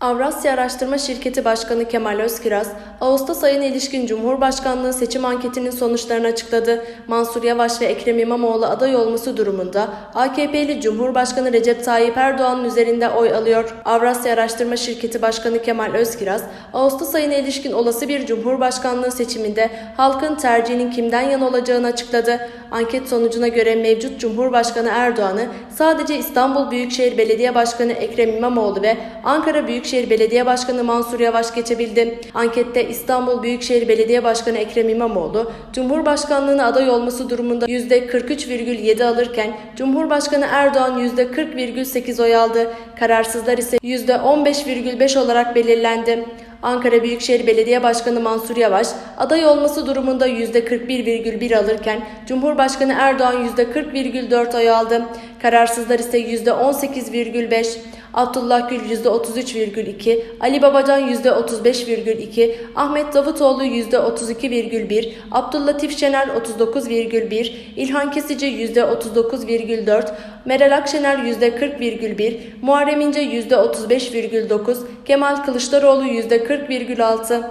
Avrasya Araştırma Şirketi Başkanı Kemal Özkiraz, Ağustos ayına ilişkin Cumhurbaşkanlığı seçim anketinin sonuçlarını açıkladı. Mansur Yavaş ve Ekrem İmamoğlu aday olması durumunda AKP'li Cumhurbaşkanı Recep Tayyip Erdoğan'ın üzerinde oy alıyor. Avrasya Araştırma Şirketi Başkanı Kemal Özkiraz, Ağustos ayına ilişkin olası bir Cumhurbaşkanlığı seçiminde halkın tercihinin kimden yana olacağını açıkladı. Anket sonucuna göre mevcut Cumhurbaşkanı Erdoğan'ı sadece İstanbul Büyükşehir Belediye Başkanı Ekrem İmamoğlu ve Ankara Büyükşehir Belediye Başkanı Mansur Yavaş geçebildi. Ankette İstanbul Büyükşehir Belediye Başkanı Ekrem İmamoğlu, Cumhurbaşkanlığına aday olması durumunda %43,7 alırken Cumhurbaşkanı Erdoğan %40,8 oy aldı. Kararsızlar ise %15,5 olarak belirlendi. Ankara Büyükşehir Belediye Başkanı Mansur Yavaş aday olması durumunda %41,1 alırken Cumhurbaşkanı Erdoğan %40,4 oy aldı. Kararsızlar ise %18,5. Abdullah Gül %33,2, Ali Babacan %35,2, Ahmet Davutoğlu %32,1, Abdüllatif Şener 39,1, İlhan Kesici %39,4, Meral Akşener %40,1, Muharrem İnce %35,9, Kemal Kılıçdaroğlu %40,6.